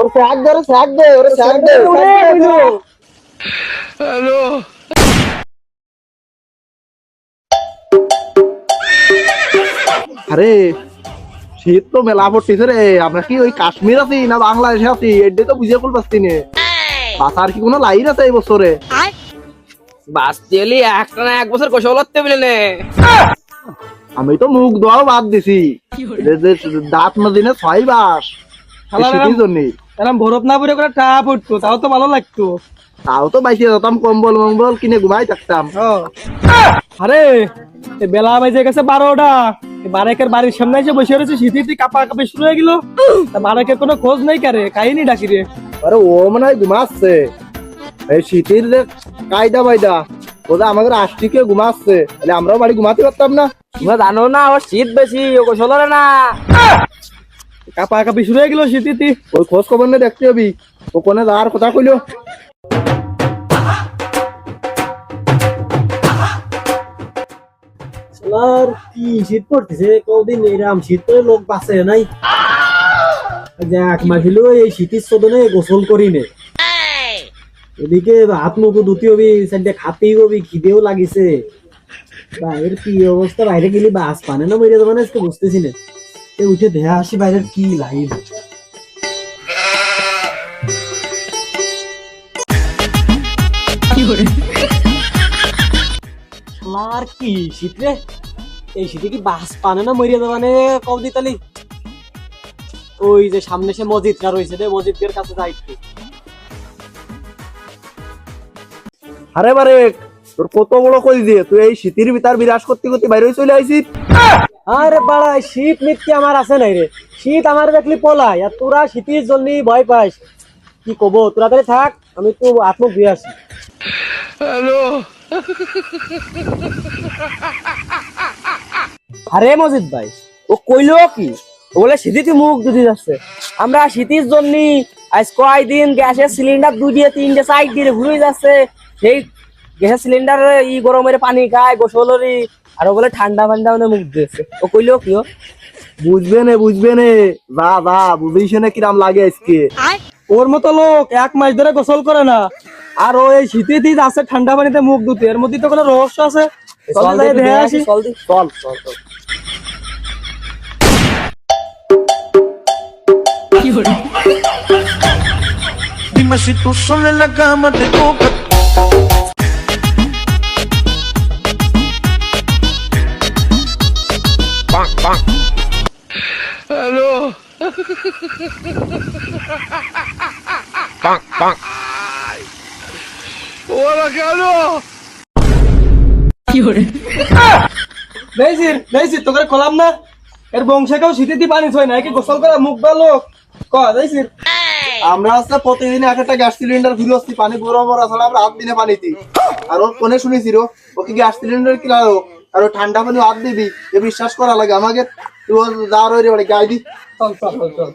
ওর sack দে ওরে sec দে ওরে sec দে আরে শীত তো মেলা পড়তেছে রে। আমরা কি ওই কাশ্মীর আছি না বাংলাদেশে আছি? এডে তো বুঝে ফুল পাচ্ছি নে। বাসার কি কোনো লাইন আছে এই বছরে? বাস্তিলি একটা না এক বছর গোসল করতে বলে নে। আমি তো মুখ ধোয়াও বাদ দিছি। দাঁত মাজিনে ছয় বাস সেটির জন্য? এরকম বরফ না পড়ে করে টা পড়তো তাও তো ভালো লাগতো। তাও তো বাইসে যেতাম কম্বল মম্বল কিনে ঘুমাই থাকতাম। আরে বেলা বাজে গেছে বারোটা। বারেকের বাড়ির সামনে এসে বসে রয়েছে শীতিতে কাপা কাপে শুরু হয়ে গেল। বারেকের কোনো খোঁজ নেই কারে কাহিনী ডাকি রে। আরে ও মনে হয় ঘুমাচ্ছে। এই শীতের কায়দা বাইদা ওদের আমাদের আষ্টিকে ঘুমাচ্ছে। তাহলে আমরাও বাড়ি ঘুমাতে পারতাম না। তোমরা জানো না ওর শীত বেশি ও গোসল না। কাপা কাপি শুরু হয়ে গেল শীতিতে ওই খোঁজ খবর নিয়ে দেখতে হবি। ও কোনে যাওয়ার কথা কইলো। কি শীত পড়তেছে? কদিন এরম শীত লোক বাঁচে নাই। হলো এই শীতের সদনে গোসল করি নে এদিকে হাত মুখ ধুতি হবি সাইডে খাতি হবি, খিদেও লাগিছে। বাইরের কি অবস্থা? বাইরে গেলে বাস পানে না মরে যাবে না? আজকে বুঝতেছি না। উঠে দেহা আসি বাইরের কি লাইন? শালার কি রে? এই শীতে কি বাস পানে না মরিয়া যাবে না কবদি তালি? ওই যে সামনে সে মসজিদটা রয়েছে রে কাছে যাই আরে বারে তোর কত বড় কই দিয়ে? তুই এই শীতের ভিতর বিরাজ করতে করতে বাইরে চলে আইছিস? আরে বাড়া শীত মিথ্যে আমার আছে নাই রে। শীত আমার দেখলি পলাই আর তোরা শীতের জন্য ভয় পাস কি কব তোরা তাহলে থাক আমি তো আত্ম ধুয়ে আসি। আরে মজিদ ভাই ও কইলো কি? ও বলে শীতিতে মুখ দুধি যাচ্ছে। আমরা শীতের জন্য আজ কয়দিন গ্যাসের সিলিন্ডার দুই দিয়ে তিনটে সাইড দিয়ে ঘুরে যাচ্ছে। সেই গ্যাসের সিলিন্ডার ই গরমের পানি খায় গোসলেরই আর ও বলে ঠান্ডা ফান্ডা মানে মুখ দিয়েছে। ও কইলো কি বুঝবে নে বুঝবে নে। বা যা বুঝিস না কিরাম লাগে আজকে। ওর মতো লোক এক মাস ধরে গোসল করে না। আর ও এই শীতে শীতেতেই আছে ঠান্ডা পানিতে মুখ ধুতে। এর মধ্যে তো কোনো রহস্য আছে। চল চল দেখে আসি। চল। চল চল Dime si tú sola en la cama te toca. দেখছিস দেখছিস তোকে খোলাম না? এর বংশকেও শীতেতে পানি ছয় না কি গোসল করা মুখ ভালো ক দেখছিস আমরা হচ্ছে প্রতিদিন এক একটা গ্যাস সিলিন্ডার ঘুরে আসছি পানি গরম হওয়ার আসলে আমরা হাত দিনে পানি দিই। আর ওর কোনে শুনেছি রো ওকে গ্যাস সিলিন্ডার কিনা আর ঠান্ডা পানি হাত দিবি এ বিশ্বাস করা লাগে আমাকে। রয়ে গাই দি। চল চল চল চল।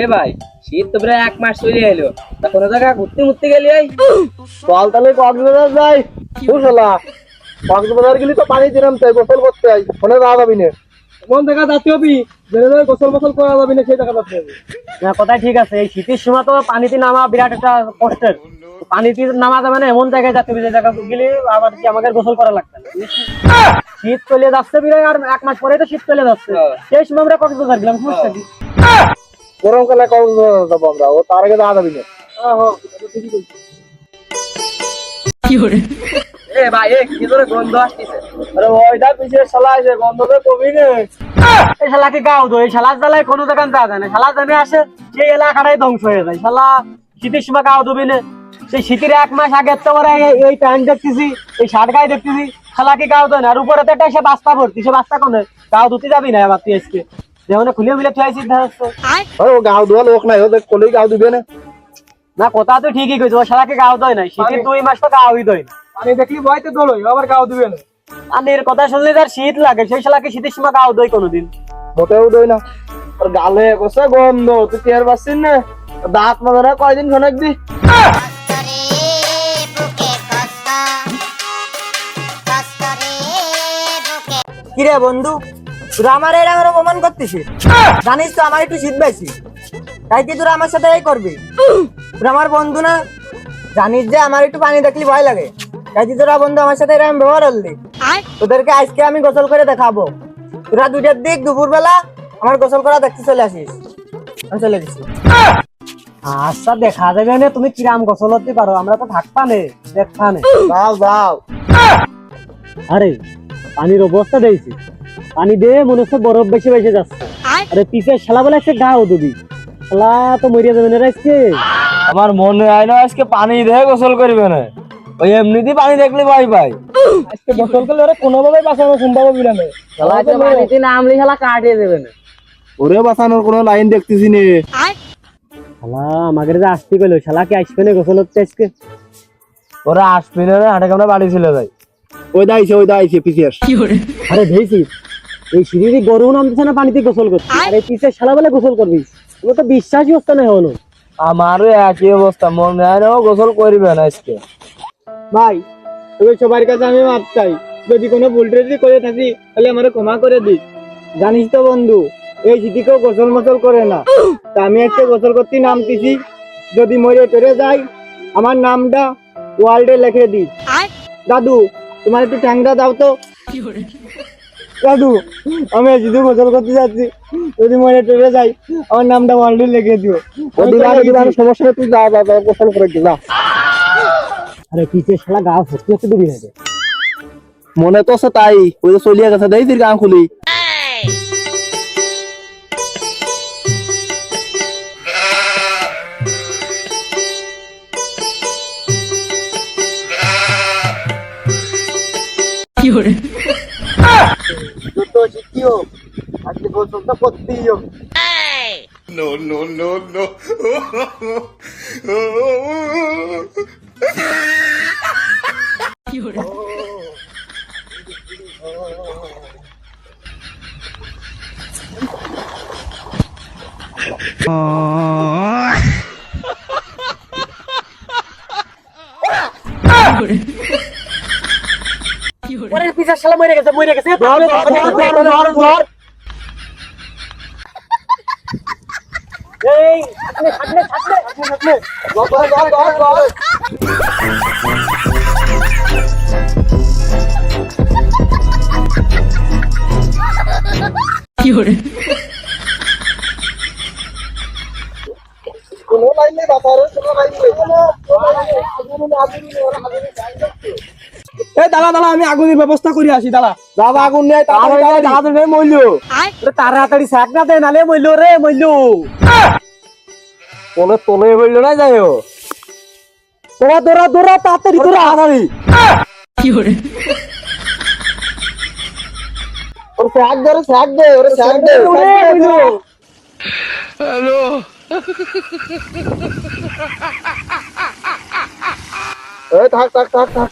এ ভাই শীত তো প্রায় এক মাস চলে এলো। তা কোনো জায়গা ঘুরতে ঘুরতে গেলি এই চল তাহলে কক্সবাজার যাই। বুঝলা কক্সবাজার গেলি তো পানি দিলাম তাই গোসল করতে আই। ফোনে যাবি না। কোন জায়গা যাতে হবি? গোসল গোসল করা যাবে না সেই জায়গা যাতে হবে। না কথাই ঠিক আছে। এই শীতের সময় তো পানিতে নামা বিরাট একটা কষ্টের পানিতে নামা যাবে না এমন জায়গায় যাতে হবে যে জায়গা গেলে আবার কি আমাকে গোসল করা লাগবে শীত চলে যাচ্ছে বিরাট আর এক মাস পরে তো শীত চলে যাচ্ছে। সেই সময় আমরা কক্সবাজার গেলাম সমস্যা কি গরমকালে কক্সবাজার যাব আমরা ও তার আগে যা যাবি না। এ ভাই এ কি ধরে গন্ধ আসতেছে। আরে ওইটা পিছিয়ে শালা আছে গন্ধ তো কবি নে। এই শালাকে গাও দো এই শালার জ্বালায় কোনো দোকান যাওয়া যায় না। শালা জানে আসে সেই এলাকাটাই ধ্বংস হয়ে যায়। শালা শীতের সময় গাও দেবে না। সেই শীতের এক মাস আগে তো ওরা এই- এই প্যান্ট দেখতেছি এই শার্ট গায়ে দেখতেছি শালাকে গাও দেয় না। আর উপরে তো একটা সে বাস্তা ভর্তি সে বাস্তা কোনে? গাও ধুতে যাবি না আবার তুই আজকে? যেমন খুলে খুলে থুয়াইছি দেখা ও গাও ধোয়া লোক নাই ও কোলেই গাও দিবে না। না কথা তো ঠিকই কইছো ও শালাকে গাও দেয় না শীতের দুই মাস তো গাওই দেয় না। পানি দেখলি তো দৌড়ই আবার গাও দিবে না। আর এর কথা শুনলে তার শীত লাগে সেই শালাকে শীতের সময় গাও দেয় কোনোদিন। মোটেও দই না। আর গালে বসে গন্ধ তুই টের পাচ্ছিস না? দাঁত মাঝে কয়দিন শোনাক দি কিরে বন্ধু তোরা আমার এরকম অপমান করতেছিস জানিস তো আমার একটু শীত বেশি। তাই কি তোরা আমার সাথে এই করবি? তোরা আমার বন্ধু না? জানিস যে আমার একটু পানি দেখলে ভয় লাগে। তাই কি তোরা বন্ধু আমার সাথে এরকম ব্যবহার করলি? তোদেরকে আজকে আমি গোসল করে দেখাবো। তোরা দুইটার দিক দুপুরবেলা আমার গোসল করা দেখতে চলে আসিস। আমি চলে গেছি। আচ্ছা দেখা যাবে না তুমি কিরাম গোসল হতে পারো? আমরা তো থাকবা নে দেখবা নে যাও যাও। আরে পানির অবস্থা দেখছি। পানি দিয়ে মনে হচ্ছে বরফ বেশি বেশি যাচ্ছে। আরে পিছে শালা বলে একটা গাও দিবি শালা তো মরিয়া যাবে না রে আজকে। আমার মনে হয় না আজকে পানি দেখে গোসল করবে না। ওই এমনিতেই পানি দেখলে ভয় পাই আজকে গোসল করলে ওরা কোনোভাবে বাঁচানো সম্ভব হবে না পানিতে নামলে শালা কাটিয়ে দেবে না। ওরে বাঁচানোর কোনো লাইন দেখতেছি নে। শালা যে আসতে কইলো শালা কি আসবে না গোসল হচ্ছে আজকে? ওরা আসবি না হাঁটা কামড়া বাড়ি ছিল ভাই ওই দাইছে ওই দাইছে আরে এই সিঁড়ি গরু নামতেছে না পানিতে গোসল করতে? আরে পিছে শালা বলে গোসল করবি? এগুলো তো বিশ্বাসই হচ্ছে না হলো আমারও একই অবস্থা মনে হয় না গোসল করবে না আজকে। ভাই তবে সবার কাছে আমি মাপ চাই। যদি কোনো ভুল ট্রেজি করে থাকি তাহলে আমার ক্ষমা করে দিস। জানিস তো বন্ধু এই সিটিকেও গোসল মোসল করে না। তা আমি একটা গোসল করতে নামতেছি। যদি মরে টরে যাই আমার নামটা ওয়ার্ল্ডে লিখে দিস। দাদু তোমার একটু ঠ্যাংটা দাও তো। দাদু আমি শুধু গোসল করতে যাচ্ছি। যদি মরে টরে যাই আমার নামটা ওয়ার্ল্ডে লিখে দিও। আমি সমস্যা তুই যা গোসল করে দে, যা। আরে পিছে শালা গা ভর্তি হচ্ছে ডুবি যাবে মনে তো আছে তাই ওই যে চলিয়া গেছে দেই আজকে গোসলটা করতেই হবে No, no, no, no. ওরে পিছে শালা মরে গেছে মরে গেছে। ধর ধর ধর ধর এই কোনো লাইন নেই বাতারের কোনো লাইন নেই। এ দাঁড়া দাঁড়া আমি আগুনের ব্যবস্থা করে আসি দাঁড়া। দাদা আগুন নেই তাড়াতাড়ি তাড়াতাড়ি। মইল। তাড়াতাড়ি শাক না দে নালে মইলো রে মইলো। কোনে তোলে বলল না যাই তোরা তোরা তোরা তাড়াতাড়ি তোরা তাড়াতাড়ি ওর স্যাক দে ওর স্যাক দে ওর স্যাক দে হ্যালো। ওই থাক থাক থাক থাক।